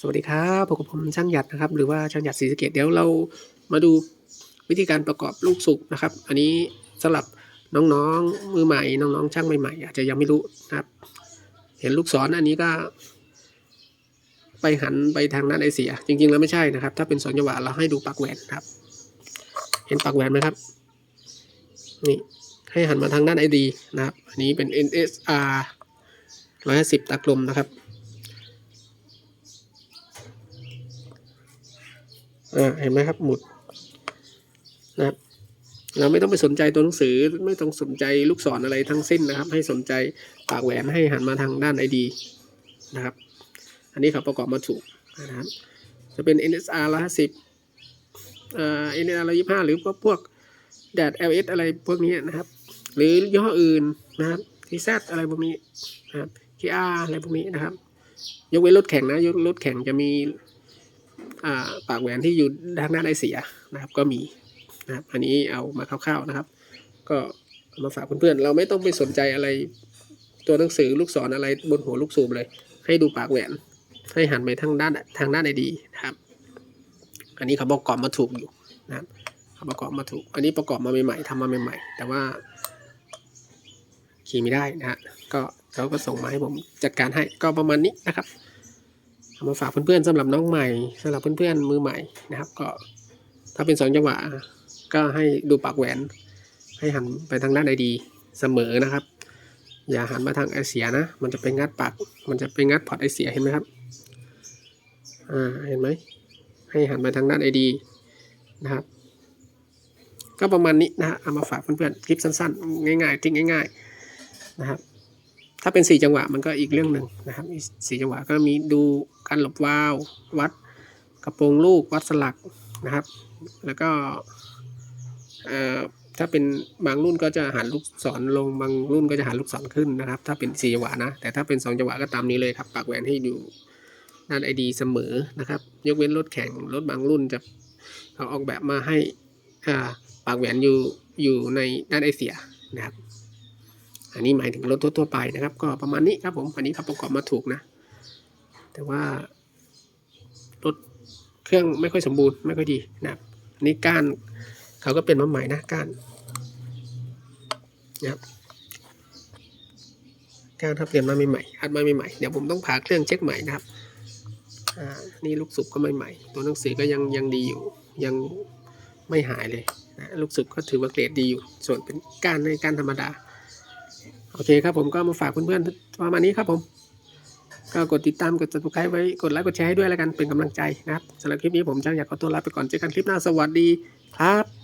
สวัสดีครับพบกับผมช่างหยัดนะครับ หรือว่าช่างหยัดศรีสเกดเดี๋ยวเรามาดูวิธีการประกอบลูกสุกนะครับ อันนี้สำหรับน้องๆมือใหม่ น้องๆช่างใหม่ๆอาจจะยังไม่รู้นะครับ เห็นลูกศรอันนี้ก็ ไปหันไปทางด้านไอเสีย จริงๆแล้วไม่ใช่นะครับ ถ้าเป็นสอนจังหวะเราให้ดูปากแหวนครับ เห็นปากแหวนไหมครับ นี่ให้หันมาทางด้านไอดีนะครับ อันนี้เป็น NSR 150ตากลมนะครับ อ่าเห็นไหมครับ หมุดนะครับเราไม่ต้องไปสนใจตัวหนังสือไม่ต้องสนใจลูกศรอะไรทั้งสิ้นนะครับ ให้สนใจปากแหวนให้หันมาทางด้านไอดีนะครับ อันนี้เขาประกอบมาถูกนะครับ จะเป็น NSR 150เอ่อ NSR 125หรือพวกพวกแดด LS อะไรพวกนี้นะครับ หรือยี่ห้ออื่นนะครับ TZ อะไรพวกนี้นะครับ KR อะไรพวกนี้นะครับ ยกเว้นรถแข่งนะยกรถแข่งจะมี ปากแหวนที่อยู่ด้านหน้าได้เสียนะครับ ก็มีนะครับ อันนี้เอามาคร่าวๆนะครับ ก็มาฝากเพื่อนๆ เราไม่ต้องไปสนใจอะไรตัวหนังสือลูกศรอะไรบนหัวลูกสูบเลย ให้ดูปากแหวน ให้หันไปทางด้านทางด้านไอดีนะครับ อันนี้เขาประกอบมาถูกอยู่นะครับเขาประกอบมาถูก อันนี้ประกอบมาใหม่ๆทำมาใหม่ๆ แต่ว่าขี่ไม่ได้นะฮะก็เขาก็ส่งมาให้ผมจัดการให้ก็ประมาณนี้นะครับ มาฝากเพื่อนๆสำหรับน้องใหม่สำหรับเพื่อนๆมือใหม่นะครับ ก็ถ้าเป็นสองจังหวะก็ให้ดูปากแหวน ให้หันไปทางด้านไอดีเสมอนะครับ อย่าหันมาทางไอเสียนะ มันจะไปงัดปากมันจะไปงัดพอร์ตไอเสียเห็นไหมครับอ่าเห็นไหมให้หันไปทางด้านไอดีนะครับ ก็ประมาณนี้นะฮะเอามาฝากเพื่อนๆคลิปสั้นๆ ง่ายๆทิ้งง่าย ๆ นะครับ ถ้าเป็นสี่จังหวะมันก็อีกเรื่องหนึ่งนะครับอีกสี่จังหวะก็มีดูการหลบวาล์ววัดกระโปรงลูกวัดสลักนะครับ แล้วก็เอ่อถ้าเป็นบางรุ่นก็จะหันลูกศรลงบางรุ่นก็จะหันลูกศรขึ้นนะครับ ถ้าเป็นสี่จังหวะนะ แต่ถ้าเป็นสองจังหวะก็ตามนี้เลยครับปากแหวนให้อยู่ด้านไอดีเสมอนะครับ ยกเว้นรถแข่งรถบางรุ่นจะเขาออกแบบมาให้อ่าปากแหวนอยู่อยู่ในด้านไอเสียนะครับ อันนี้หมายถึงรถทั่วๆไปนะครับ ก็ประมาณนี้ครับผมอันนี้เขาประกอบมาถูกนะ แต่ว่ารถเครื่องไม่ค่อยสมบูรณ์ไม่ค่อยดีนะครับนนี้ก้านเขาก็เป็นมาใหม่นะก้านนะครับก้านถ้าเปลี่ยนมาใหม่ๆอัดมาใหม่ๆเดี๋ยวผมต้องผ่าเครื่องเช็คใหม่นะครับอ่านี่ลูกสุบก็ใหม่ๆตัวหนังสือก็ยังยังดีอยู่ยังไม่หายเลยนะลูกสุบก็ถือว่าเกรดดีอยู่ ส่วนเป็นก้านในก้านธรรมดา โอเคครับผมก็มาฝากเพื่อนๆประมาณนี้ครับผม ก็กดติดตามกด subscribe ไว้กดไลค์กดแชร์ให้ด้วยแล้วกันเป็นกำลังใจนะครับสำหรับคลิปนี้ผมจ้างอยากขอตัวลาไปก่อนเจอกันคลิปหน้าสวัสดีครับ